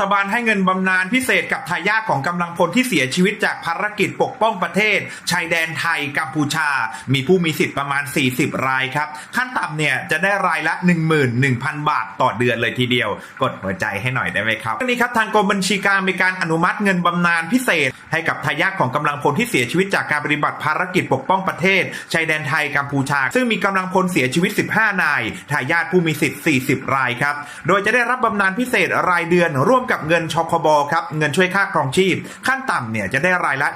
ฐบาลให้เงินบำนาญพิเศษกับทายาทของกำลังพลที่เสียชีวิตจากภารกิจปกป้องประเทศ ชายแดนไทยกัมพูชา มีผู้มีสิทธิ์ประมาณ 40 รายครับ ขั้นต่ำเนี่ยจะได้รายละ 11,000 บาทต่อเดือนเลยทีเดียว กดหัวใจให้หน่อยได้ไหมครับเรื่องนี้ครับทางกรมบัญชีกลางมีการอนุมัติเงินบำนาญพิเศษ ให้กับทายาทของกำลังพลที่เสียชีวิตจากการปฏิบัติภารกิจปกป้องประเทศ ชายแดนไทยกัมพูชา ซึ่งมีกำลังพลเสียชีวิต 15 นายทายาทผู้มีสิทธิ์ 40 รายครับโดยจะได้รับบำนาญพิเศษรายเดือนร่วมกับเงินชคบครับเงินช่วยค่าครองชีพ ขั้นต่ำเนี่ยจะได้รายละ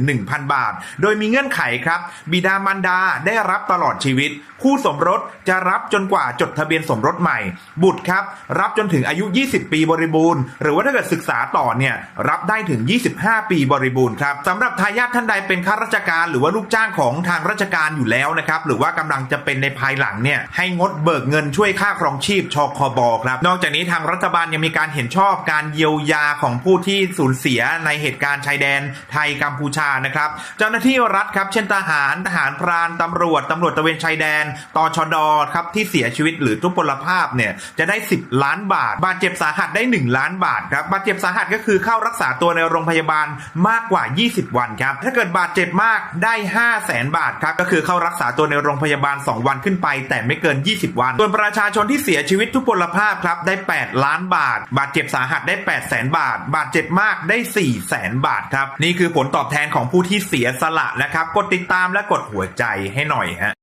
11,000 บาท โดยมีเงื่อนไขครับ บิดามารดาได้รับตลอดชีวิต คู่สมรสจะรับจนกว่าจดทะเบียนสมรสใหม่ บุตรครับ รับจนถึงอายุ 20 ปีบริบูรณ์ หรือว่าถ้าเกิดศึกษาต่อเนี่ยรับได้ถึง 25 ปีบริบูรณ์ครับสำหรับทายาทท่านใดเป็นข้าราชการ หรือว่าลูกจ้างของทางราชการอยู่แล้วนะครับหรือว่ากำลังจะเป็นในภายหลังเนี่ยให้งดเบิกเงินช่วยค่าครองชีพชคบครับนอกจากนี้ทางรัฐบาลยังมีการเห็นชอบการเยียวยาของผู้ที่สูญเสียในเหตุการณ์ชายแดนไทยกัมพูชานะครับ เจ้าหน้าที่รัฐครับ เช่นทหารทหารพรานตำรวจตำรวจตะเวนชายแดนตชดครับที่เสียชีวิตหรือทุพพลภาพเนี่ยจะได้ 10 ล้านบาท บาดเจ็บสาหัสได้ 1 ล้านบาทครับบาดเจ็บสาหัสก็คือเข้ารักษาตัวในโรงพยาบาลมากกว่า 20 วันครับถ้าเกิดบาดเจ็บมากได้ 5 0 0แสนบาทครับก็คือเข้ารักษาตัวในโรงพยาบาล 2 วันขึ้นไป แต่ไม่เกิน 20 วัน ส่วนประชาชนที่เสียชีวิตทุพพลภาพครับได้ 8 ล้านบาท บาดเจ็บสาหัสได้8 0 0แสนบาท บาดเจ็บมากได้4 0 0แสนบาทครับ นี่คือผลตอบแทนของผู้ที่เสียสละนะครับ กดติดตามและกดหัวใจให้หน่อยฮะ